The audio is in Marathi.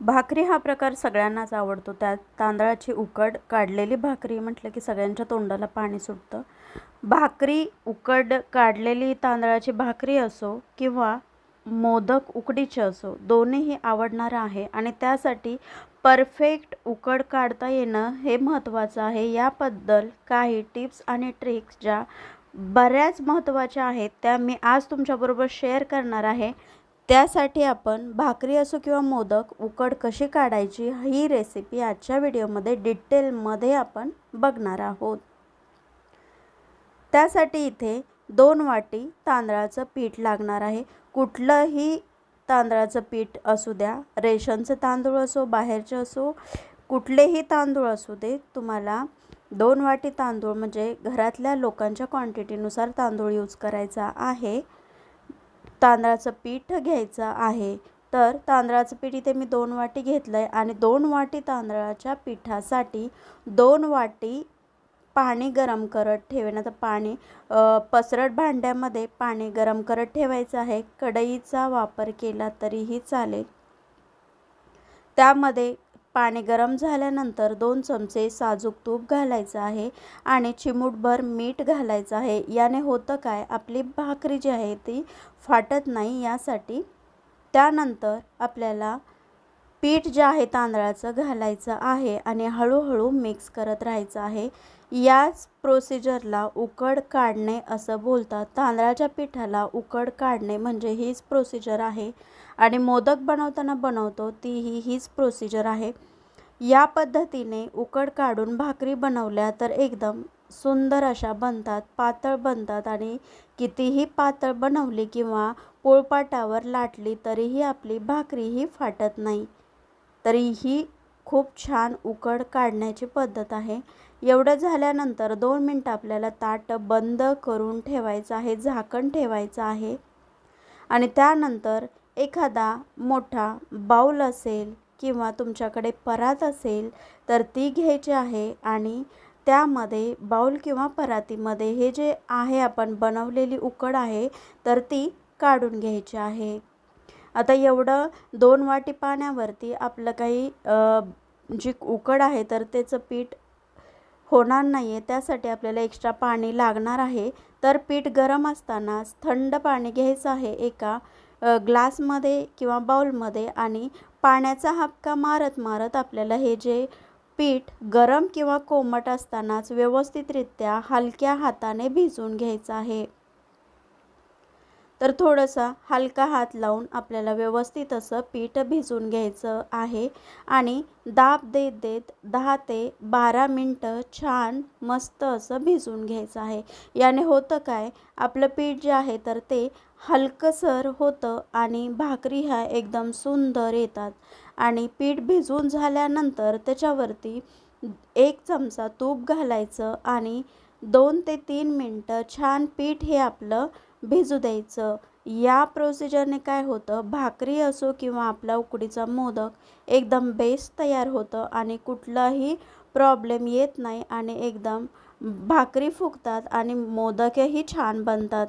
भाकरी हा प्रकार सगळ्यांनाच आवडतो. त्यात तांदळाची उकड काढलेली भाकरी म्हटलं की सगळ्यांच्या तोंडाला पाणी सुटतं. भाकरी उकड काढलेली तांदळाची भाकरी असो किंवा मोदक उकडीचे असो दोन्हीही आवडणारं आहे आणि त्यासाठी परफेक्ट उकड काढता येणं हे महत्त्वाचं आहे. याबद्दल काही टिप्स आणि ट्रिक्स ज्या बऱ्याच महत्त्वाच्या आहेत त्या मी आज तुमच्याबरोबर शेअर करणार आहे. त्यासाठी आपण भाकरी असो किंवा मोदक उकड कशी काढायची ही रेसिपी आजच्या व्हिडिओमध्ये डिटेलमध्ये आपण बघणार आहोत. त्यासाठी इथे दोन वाटी तांदळाचं पीठ लागणार आहे. कुठलंही तांदळाचं पीठ असू द्या रेशनचं तांदूळ असो बाहेरचे असो कुठलेही तांदूळ असू दे तुम्हाला दोन वाटी तांदूळ म्हणजे घरातल्या लोकांच्या क्वांटिटीनुसार तांदूळ यूज करायचा आहे. तांदळाचं पीठ घ्यायचं आहे. तर तांदळाचं पीठ इथे मी दोन वाटी घेतलं आहे आणि दोन वाटी तांदळाच्या पिठासाठी दोन वाटी पाणी गरम करत ठेवण्याचं पाणी पसरट भांड्यामध्ये पाणी गरम करत ठेवायचं आहे. कढईचा वापर केला तरीही चालेल. त्यामध्ये पाणी गरम झाल्यानंतर दोन चमचे साजूक तूप घालायचं आहे आणि चिमूटभर मीठ घालायचं आहे. याने होतं काय? आपली भाकरी जी आहे ती फाटत नाही यासाठी त्यानंतर आपल्याला पीठ जे आहे तांदळाचं घालायचं आहे आणि हळूहळू मिक्स करत राहायचं आहे. याच प्रोसिजरला उकड काढणे असं बोलतात. तांदळाच्या पिठाला उकड काढणे म्हणजे हीच प्रोसिजर आहे आणि मोदक बनवताना बनवतो तीही हीच प्रोसिजर आहे. या पद्धतीने उकड काढून भाकरी बनवल्या तर एकदम सुंदर अशा बनतात पातळ बनतात आणि कितीही पातळ बनवली किंवा पोळपाटावर लाटली तरीही आपली भाकरी ही फाटत नाही. तरीही खूप छान उकड काढण्याची पद्धत आहे. एवढं झाल्यानंतर दोन मिनटं आपल्याला ताट बंद करून ठेवायचं आहे झाकण ठेवायचं आहे. आणि त्यानंतर एखादा मोठा बाऊल असेल किंवा तुमच्याकडे परात असेल तर ती घ्यायची आहे आणि त्यामध्ये बाऊल किंवा परातीमध्ये हे जे आहे आपण बनवलेली उकड आहे तर ती काढून घ्यायची आहे. आता एवढं दोन वाटी पाण्यावरती आपलं काही जी उकड आहे तर त्याचं पीठ होणार नाही आहे त्यासाठी आपल्याला एक्स्ट्रा पाणी लागणार आहे. तर पीठ गरम असतानाच थंड पाणी घ्यायचं आहे एका ग्लासमध्ये किंवा बाउलमध्ये आणि पाण्याचा हापका मारत मारत आपल्याला हे जे पीठ गरम किंवा कोमट असतानाच व्यवस्थितरित्या हलक्या हाताने भिजवून घ्यायचं आहे. तर थोडंसं हलका हात लावून आपल्याला व्यवस्थित असं पीठ भिजून घ्यायचं आहे आणि दाब देत देत दहा ते बारा मिनटं छान मस्त असं भिजून घ्यायचं आहे. याने होतं काय? आपलं पीठ जे आहे तर ते हलकसर होतं आणि भाकरी ह्या एकदम सुंदर येतात. आणि पीठ भिजून झाल्यानंतर त्याच्यावरती एक चमचा तूप घालायचं आणि दोन ते तीन मिनटं छान पीठ हे आपलं भिजू द्यायचं. या प्रोसिजरने काय होतं? भाकरी असो किंवा आपला उकडीचा मोदक एकदम बेस्ट तयार होतं आणि कुठलाही प्रॉब्लेम येत नाही आणि एकदम भाकरी फुगतात आणि मोदकही छान बनतात.